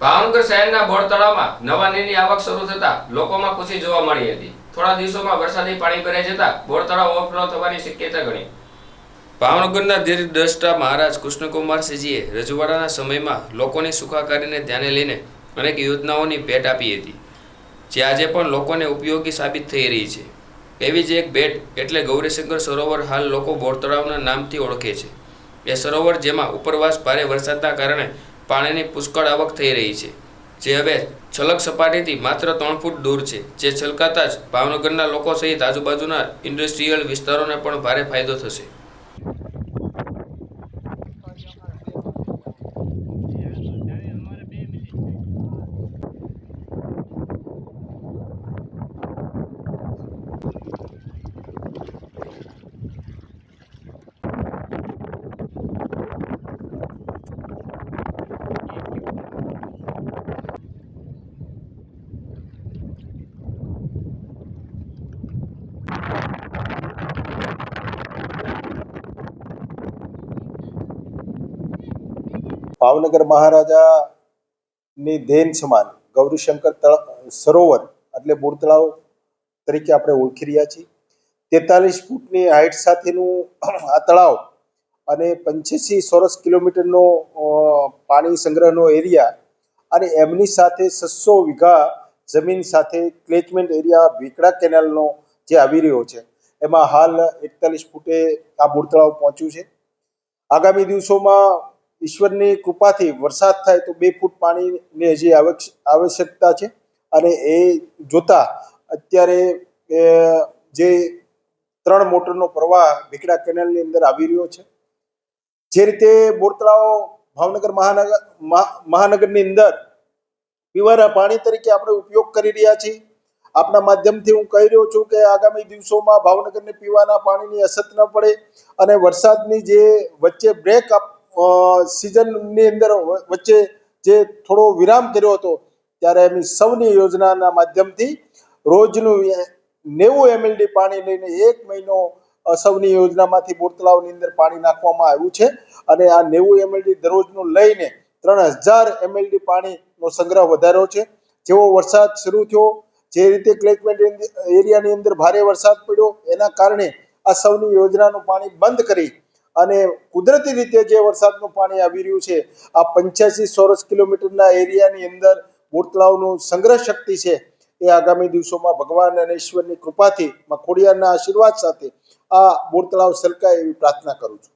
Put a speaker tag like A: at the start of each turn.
A: ભાવનગર શહેરના બોરતળાવમાં નવા નીરની આવક શરૂ થતા લોકોમાં ખુશી જોવા મળી હતી. થોડા દિવસોમાં વરસાદી પાણી ભરાઈ જતા બોરતળાવ ઓવરફ્લો થવાની શક્યતા ગણી. ભાવનગરના દીર્ઘદ્રષ્ટા મહારાજ કૃષ્ણકુમારસિંહજીએ રજવાડાના સમયમાં લોકોની સુખાકારીને ધ્યાને લઈને અનેક યોજનાઓની ભેટ આપી હતી, જે આજે પણ લોકોને ઉપયોગી સાબિત થઈ રહી છે. એવી જ એક ભેટ એટલે ગૌરીશંકર સરોવર હાલ લોકો બોરતળાવના નામથી ઓળખે છે. એ સરોવર જેમાં ઉપરવાસ ભારે વરસાદના કારણે પાણીની પુષ્કળ આવક થઈ રહી છે. જે હવે છલક સપાટીથી માત્ર ત્રણ ફૂટ દૂર છે, જે છલકાતા જ ભાવનગરના લોકો સહિત આજુબાજુના ઇન્ડસ્ટ્રીયલ વિસ્તારોને પણ ભારે ફાયદો થશે.
B: ભાવનગર મહારાજાની દેન સમાન ગૌરીશંકર સરોવર એટલે મૂળ તરીકે આપણે ઓળખી રહ્યા છીએ. તેતાલીસ ફૂટની હાઇટ સાથેનું આ તળાવ અને પંચ્યાસી ચોરસ કિલોમીટરનો પાણી સંગ્રહનો એરિયા અને એમની સાથે છસો વીઘા જમીન સાથે ક્લેચમેન્ટ એરિયા વીકડા કેનાલનો જે આવી રહ્યો છે. એમાં હાલ એકતાલીસ ફૂટે આ મૂળતળાવ પહોંચ્યું છે. આગામી દિવસોમાં ઈશ્વરની કૃપાથી વરસાદ થાય તો બે ફૂટ પાણીની હજી આવશ્ય- આવશ્યકતા છે અને એ જોતા અત્યારે જે ત્રણ મોટરનો પ્રવાહ ભીકડા કેનાલની અંદર આવી રહ્યો છે. જે રીતે બોરતળાઓ ભાવનગર મહાનગર મહાનગરની અંદર પીવાના પાણી તરીકે આપણે ઉપયોગ કરી રહ્યા છીએ. આપના માધ્યમથી હું કહી રહ્યો છું કે આગામી દિવસોમાં ભાવનગરને પીવાના પાણીની અછત ન પડે અને વરસાદની જે વચ્ચે બ્રેક સિઝનની અંદર વચ્ચે જે થોડો વિરામ કર્યો હતો, ત્યારે એમની સૌની યોજનાના માધ્યમથી રોજનું નેવું એમએલડી પાણી લઈને એક મહિનો સૌની યોજનામાંથી બોર તળાવની અંદર પાણી નાખવામાં આવ્યું છે. અને આ નેવું એમએલડી દરરોજનું લઈને ત્રણ હજાર એમએલડી પાણીનો સંગ્રહ વધાર્યો છે. જેવો વરસાદ શરૂ થયો, જે રીતે ક્લેકમેન્ટ એરિયાની અંદર ભારે વરસાદ પડ્યો, એના કારણે આ સૌની યોજનાનું પાણી બંધ કરી અને કુદરતી રીતે જે વરસાદનું પાણી આવી રહ્યું છે, આ પંચ્યાસી ચોરસ કિલોમીટરના એરિયાની અંદર બોટલાઓનું સંગ્રહ શક્તિ છે એ આગામી દિવસોમાં ભગવાન અને ઈશ્વરની કૃપાથી, માં ખોડિયારના આશીર્વાદ સાથે આ બોરતળાવ સરકાય એવી પ્રાર્થના કરું છું.